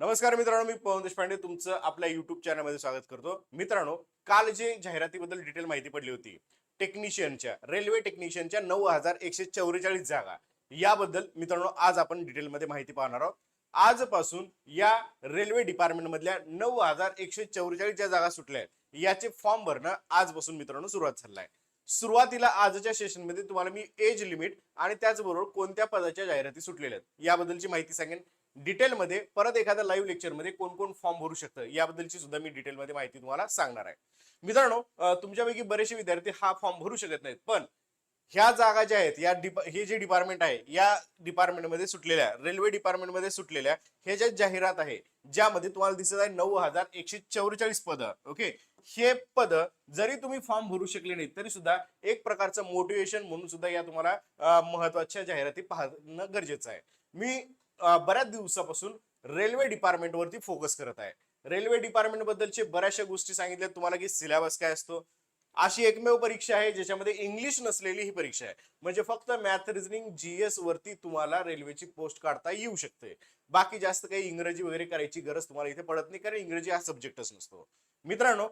नमस्कार मित्रांनो मी पवन देशपांडे तुमचं आपल्या युट्यूब चॅनलमध्ये स्वागत करतो. मित्रांनो काल जे जाहिरातीबद्दल डिटेल माहिती पडली होती टेक्निशियनच्या रेल्वे टेक्निशियनच्या नऊ हजार एकशे चौवेचाळीस जागा याबद्दल मित्रांनो आज आपण डिटेलमध्ये माहिती पाहणार आहोत. आजपासून या रेल्वे डिपार्टमेंट मधल्या नऊ हजार एकशे चौवेचाळीस ज्या जागा सुटल्या आहेत याचे फॉर्म भरणं आजपासून मित्रांनो सुरुवात झालं आहे सुरुवातीला आजच्या सेशनमध्ये तुम्हाला मी एज लिमिट आणि त्याचबरोबर कोणत्या पदाच्या जाहिराती सुटलेल्या आहेत याबद्दलची माहिती सांगेन. डिटेलमध्ये परत एखाद्या लाईव्ह लेक्चरमध्ये कोण कोण फॉर्म भरू शकतं याबद्दलची सुद्धा मी डिटेलमध्ये माहिती तुम्हाला सांगणार आहे. मित्रांनो तुमच्यापैकी बरेचसे विद्यार्थी हा फॉर्म भरू शकत नाहीत पण ह्या जागा ज्या आहेत या डिपा हे जे डिपार्टमेंट आहे या डिपार्टमेंटमध्ये सुटलेल्या रेल्वे डिपार्टमेंटमध्ये सुटलेल्या हे ज्या जाहिरात आहे ज्यामध्ये तुम्हाला दिसत आहे नऊ हजार एकशे चौवेचाळीस पद ओके हे पद जरी तुम्ही फॉर्म भरू शकले नाही तरी सुद्धा एक प्रकारचं मोटिवेशन म्हणून सुद्धा या तुम्हाला महत्त्वाच्या जाहिराती पाहणं गरजेचं आहे. मी बऱ्याच दिवसापासून रेल्वे डिपार्टमेंटवरती फोकस करत आहे. रेल्वे डिपार्टमेंट बद्दलचे बऱ्याचशा गोष्टी सांगितल्या. तुम्हाला की सिलेबस काय असतो? अशी एकमेव परीक्षा आहे ज्याच्यामध्ये इंग्लिश नसलेली ही परीक्षा आहे. म्हणजे फक्त मॅथ रिझनिंग जीएस वरती तुम्हाला रेल्वेची पोस्ट काढता येऊ शकते. बाकी जास्त काही इंग्रजी वगैरे करायची गरज तुम्हाला इथे पडत नाही कारण इंग्रजी हा सब्जेक्टच नसतो. मित्रांनो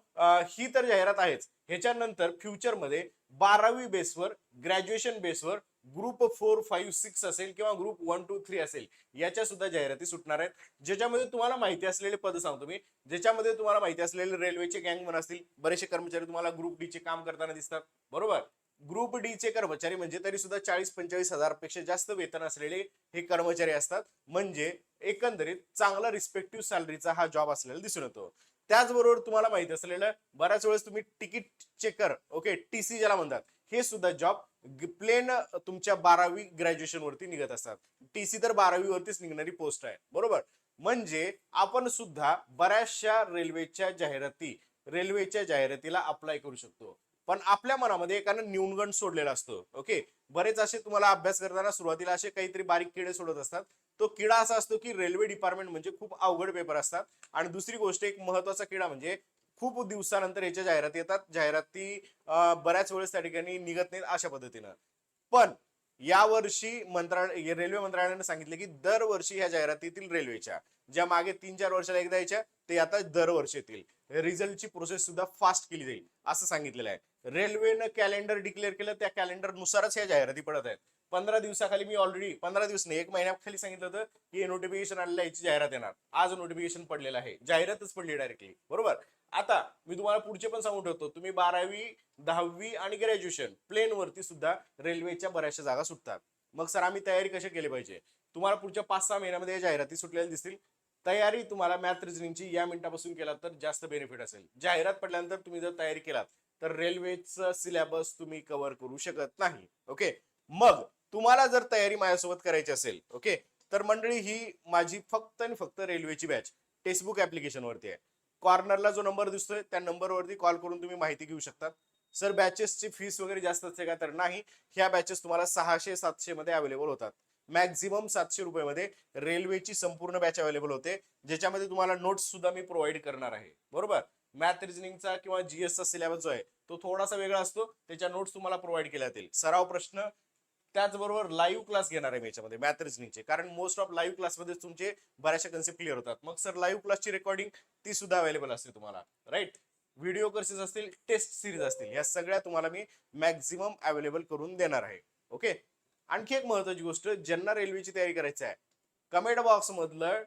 ही तर जाहिरात आहेच. ह्याच्यानंतर फ्युचरमध्ये बारावी बेसवर ग्रॅज्युएशन बेसवर ग्रुप फोर फाईव्ह सिक्स असेल किंवा ग्रुप वन टू थ्री असेल याच्या सुद्धा जाहिराती सुटणार आहेत. ज्याच्यामध्ये तुम्हाला माहिती असलेले पद सांगतो मी. ज्याच्यामध्ये तुम्हाला माहिती असलेले रेल्वेचे गँगमन असतील बरेचसे कर्मचारी तुम्हाला ग्रुप डी चे काम करताना दिसतात. बरोबर? ग्रुप डी चे कर्मचारी म्हणजे तरी सुद्धा चाळीस पंचेचाळीस हजारपेक्षा जास्त वेतन असलेले हे कर्मचारी असतात. म्हणजे एकंदरीत चांगला रिस्पेक्टिव्ह सॅलरीचा हा जॉब असलेला दिसून येतो. त्याचबरोबर तुम्हाला माहिती असलेलं बऱ्याच वेळेस तुम्ही ticket checker okay T C ज्याला म्हणतात हे सुद्धा जॉब प्लेन तुमच्या बारावी ग्रॅज्युएशन वरती निघत असतात. टी सी तर बारावी वरतीच निघणारी पोस्ट आहे. बरोबर? म्हणजे आपण सुद्धा बऱ्याचशा रेल्वेच्या जाहिराती रेल्वेच्या जाहिरातीला अप्लाय करू शकतो. पण आपल्या मनामध्ये एकानं न्यूनगण सोडलेला असतो. ओके बरेच असे तुम्हाला अभ्यास करताना सुरुवातीला असे काहीतरी बारीक किडे सोडत असतात. तो किडा असा असतो की रेल्वे डिपार्टमेंट म्हणजे खूप अवघड पेपर असतात. आणि दुसरी गोष्ट एक महत्त्वाचा किडा म्हणजे खूप दिवसानंतर याच्या जाहिराती येतात. जाहिराती बऱ्याच वेळेस त्या ठिकाणी निघत नाहीत अशा पद्धतीनं. पण यावर्षी मंत्रालय रेल्वे मंत्रालयाने सांगितले की दरवर्षी ह्या जाहिरातीतील रेल्वेच्या. ज्या मागे तीन चार वर्षाला एकदा यायच्या ते आता दरवर्षी येतील. रिझल्टची प्रोसेस सुद्धा फास्ट केली जाईल असं सांगितलेलं आहे. रेल्वेनं कॅलेंडर डिक्लेअर केलं त्या कॅलेंडर नुसारच ह्या जाहिराती पडत आहेत. पंधरा दिवसाखाली मी ऑलरेडी पंधरा दिवस नाही एक महिन्याखाली सांगितलं होतं की नोटिफिकेशन आलेलं याची जाहिरात येणार. आज नोटिफिकेशन पडलेलं आहे. जाहिरातच पडली डायरेक्टली बरोबर? आता मी तुम्हाला पुढचे पण सांगून ठेवतो. तुम्ही बारावी दहावी आणि ग्रॅज्युएशन प्लेन वरती सुद्धा रेल्वेच्या बऱ्याचशा जागा सुटतात. मग सर आम्ही तयारी कशी केली पाहिजे? तुम्हाला पुढच्या पाच सहा महिन्यामध्ये या जाहिराती सुटलेल्या दिसतील. तयारी तुम्हाला मॅथ रिजनिंगची या मिनिटापासून केलात तर जास्त बेनिफिट असेल. जाहिरात पडल्यानंतर तुम्ही जर तयारी केलात तर रेल्वेचं सिलेबस तुम्ही कव्हर करू शकत नाही. ओके मग तुम्हाला जर तयारी माझ्यासोबत करायची असेल ओके तर मंडळी ही माझी फक्त आणि फक्त रेल्वेची बॅच टेक्स्टबुक ऍप्लिकेशन वरती आहे. कॉर्नरला जो नंबर दिसतोय त्या नंबरवरती कॉल करून तुम्ही माहिती घेऊ शकता. सर बॅचेसची फीस वगैरे जास्त असते का? तर नाही. ह्या बॅचेस तुम्हाला सहाशे सातशे मध्ये अवेलेबल होतात. मॅक्झिमम सातशे रुपयामध्ये रेल्वेची संपूर्ण बॅच अवेलेबल होते. ज्याच्यामध्ये तुम्हाला नोट्स सुद्धा मी प्रोव्हाइड करणार आहे. बरोबर? मॅथ रिजनिंगचा किंवा जीएसचा सिलेबस जो आहे तो थोडासा वेगळा असतो. त्याच्या नोट्स तुम्हाला प्रोव्हाइड केल्या जातील. सराव प्रश्न त्याचबरोबर लाईव्ह क्लास घेणार आहे मी याच्यामध्ये मॅथ रिझनिंगचे कारण मोस्ट ऑफ लाईव्ह क्लासमध्ये तुमचे बऱ्याचशा कन्सेप्ट क्लिअर होतात. मग सर लाईव्ह क्लासची रेकॉर्डिंग ती सुद्धा अवेलेबल असते तुम्हाला. राईट व्हिडिओ कोर्सेस असतील टेस्ट सिरीज असतील या सगळ्या तुम्हाला मी मॅक्झिमम अवेलेबल करून देणार आहे. ओके आणखी एक महत्वाची गोष्ट ज्यांना रेल्वेची तयारी करायची आहे कमेंट बॉक्स मधलं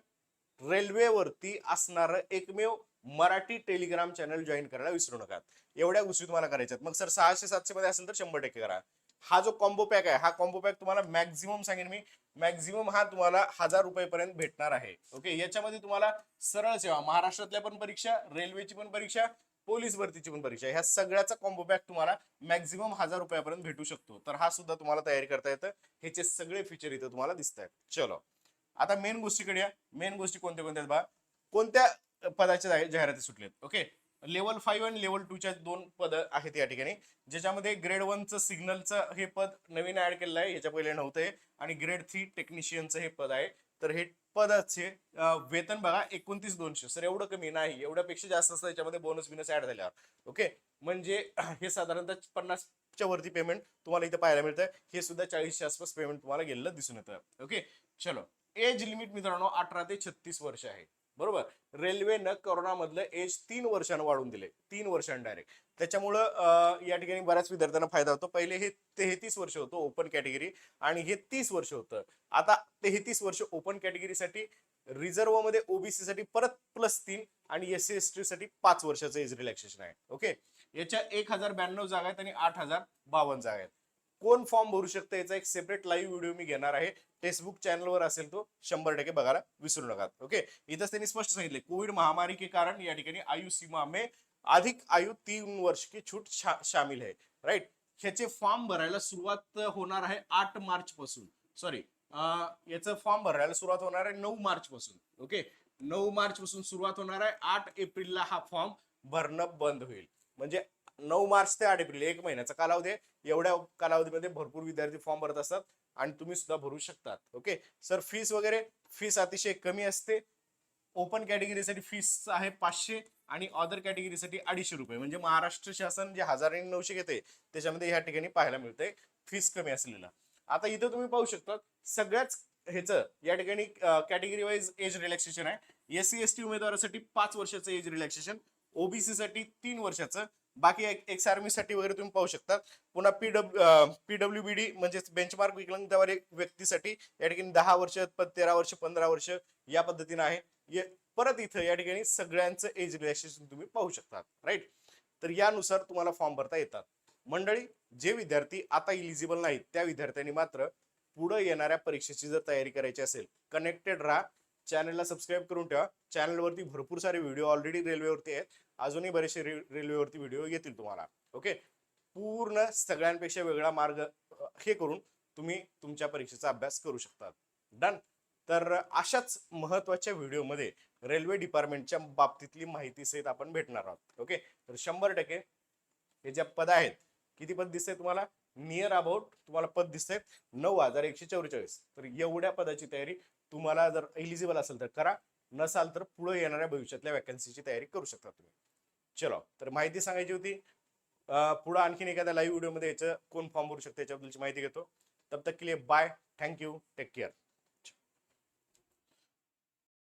रेल्वेवरती असणारं एकमेव मराठी टेलिग्राम चॅनल जॉईन करायला विसरू नका. एवढ्या गोष्टी तुम्हाला करायच्यात. मग सर सहाशे सातशे मध्ये असेल तर शंभर टक्के करा. हा जो कॉम्बो पॅक आहे हा कॉम्बो पॅक तुम्हाला मॅक्झिमम सांगेन मी. मॅक्झिमम हा तुम्हाला हजार रुपयेपर्यंत भेटणार आहे. ओके याच्यामध्ये तुम्हाला सरळ सेवा महाराष्ट्रातल्या पण परीक्षा रेल्वेची पण परीक्षा पोलीस भरतीची पण परीक्षा ह्या सगळ्याचा कॉम्बो पॅक तुम्हाला मॅक्झिमम हजार रुपयापर्यंत भेटू शकतो. तर हा सुद्धा तुम्हाला तयारी करता येतं. ह्याचे सगळे फीचर इथं तुम्हाला दिसत आहेत. चलो. आता मेन गोष्टीकडे या. मेन गोष्टी कोणत्या कोणत्या आहेत बा? कोणत्या पदाच्या जाहिराती सुटलेत ओके लेवल फाईव्ह आणि लेवल टूच्या दोन पद आहेत या ठिकाणी ज्याच्यामध्ये ग्रेड वनचं सिग्नलचं हे पद नवीन ऍड केलेलं आहे याच्या पहिले नव्हतं आणि ग्रेड थ्री टेक्निशियनचं हे पद आहे. तर हे पदाचे वेतन बघा एकोणतीस दोनशे. सर एवढं कमी नाही एवढ्यापेक्षा जास्त असतं याच्यामध्ये बोनस बिनस ऍड झाल्यावर. ओके म्हणजे हे साधारणतः पन्नासच्या वरती पेमेंट तुम्हाला इथे पाहायला मिळतं. हे सुद्धा चाळीसच्या आसपास पेमेंट तुम्हाला गेलेलं दिसून येतं. ओके चलो. एज लिमिट मित्रांनो अठरा ते छत्तीस वर्ष आहे. बरोबर? रेल्वेनं करोनामधलं एज तीन वर्षानं वाढवून दिले तीन वर्षांनी डायरेक्ट त्याच्यामुळं या ठिकाणी बऱ्याच विद्यार्थ्यांना फायदा होतो. पहिले हे तेहतीस वर्ष होतं ओपन कॅटेगरी आणि हे तीस वर्ष होतं. आता तेहतीस वर्ष ओपन कॅटेगरीसाठी रिझर्व्हमध्ये ओबीसी साठी परत प्लस तीन आणि एस सी एस टी साठी पाच वर्षाचं एज रिलॅक्सेशन आहे. ओके याच्या एक हजार ब्याण्णव जागा आहेत आणि आठ हजार बावन्न जागा आहेत. कोण फॉर्म भरू शकतं याचा एक सेपरेट लाईव्ह व्हिडिओ मी घेणार आहे. फेसबुक चॅनलवर असेल तो शंभर टक्के बघायला विसरू नका. ओके इथंच त्यांनी स्पष्ट सांगितले कोविड महामारी के कारण या ठिकाणी आयु सीमा में अधिक आयु तीन वर्ष की छूट शा, शामिल आहे राईट ह्याचे फॉर्म भरायला सुरुवात होणार आहे आठ मार्च पासून. सॉरी याचं फॉर्म भरायला सुरुवात होणार आहे नऊ मार्च पासून. ओके नऊ मार्च पासून सुरुवात होणार आहे. आठ एप्रिलला हा फॉर्म भरणं बंद होईल. म्हणजे नऊ मार्च ते आठ एप्रिल एक महिन्याचा कालावधी आहे. एवढ्या कालावधीमध्ये भरपूर विद्यार्थी फॉर्म भरत असतात आणि तुम्ही सुद्धा भरू शकतात ओके सर फीस वगैरे फीस अतिशय कमी असते. ओपन कॅटेगरीसाठी फीस आहे पाचशे आणि अदर कॅटेगरीसाठी अडीचशे रुपये. म्हणजे महाराष्ट्र शासन जे हजार आणि नऊशे घेते त्याच्यामध्ये ह्या ठिकाणी पाहायला मिळतंय फीस कमी असलेला. आता इथं तुम्ही पाहू शकता सगळ्याच ह्याचं या ठिकाणी कॅटेगरी वाईज एज रिलॅक्सेशन आहे. एस सी एस टी उमेदवारासाठी पाच वर्षाचं एज रिलॅक्सेशन ओबीसी साठी तीन वर्षाचं बाकी एक्स आर्मीसाठी वगैरे तुम्ही पाहू शकता. पुन्हा पीडब्ल्यू पीडब्ल्यू बी डी म्हणजेच बेंचमार्क विकलांगतावर एक व्यक्तीसाठी या ठिकाणी दहा वर्ष तेरा वर्ष पंधरा वर्ष या पद्धतीने आहे. ये- परत इथं या ठिकाणी सगळ्यांचं एज रिलॅक्सेशन तुम्ही पाहू शकता राईट तर यानुसार तुम्हाला फॉर्म भरता येतात. मंडळी जे विद्यार्थी आता इलिजिबल नाहीत त्या विद्यार्थ्यांनी मात्र पुढे येणाऱ्या परीक्षेची जर तयारी करायची असेल कनेक्टेड राहा. चॅनलला सबस्क्राईब करून ठेवा. चॅनलवरती भरपूर सारे व्हिडिओ ऑलरेडी रेल्वेवरती आहेत. अजूनही बरेचसे रे- रेल्वेवरती व्हिडिओ येतील तुम्हाला. ओके पूर्ण सगळ्यांपेक्षा वेगळा मार्ग हे करून तुम्ही तुमच्या परीक्षेचा अभ्यास करू शकता. डन तर अशाच महत्त्वाच्या व्हिडिओमध्ये रेल्वे डिपार्टमेंटच्या बाबतीतली माहिती सहित आपण भेटणार आहोत. ओके तर शंभर टक्के हे ज्या पद आहेत किती पद दिसतंय तुम्हाला? नियर अबाउट तुम्हाला पद दिसतंय नऊ हजार एकशे चौवेचाळीस. तर एवढ्या पदाची तयारी तुम्हाला जर एलिजिबल असेल तर करा नसाल तर पुढे येणाऱ्या भविष्यातल्या वॅकन्सीची तयारी करू शकता तुम्ही. चलो तर माहिती सांगायची होती पुढे पुढं आणखीन एखाद्या लाईव्ह व्हिडिओमध्ये याचं कोण फॉर्म भरू शकतो याच्याबद्दलची माहिती घेतो. तब तक के लिए बाय थँक्यू टेक केअर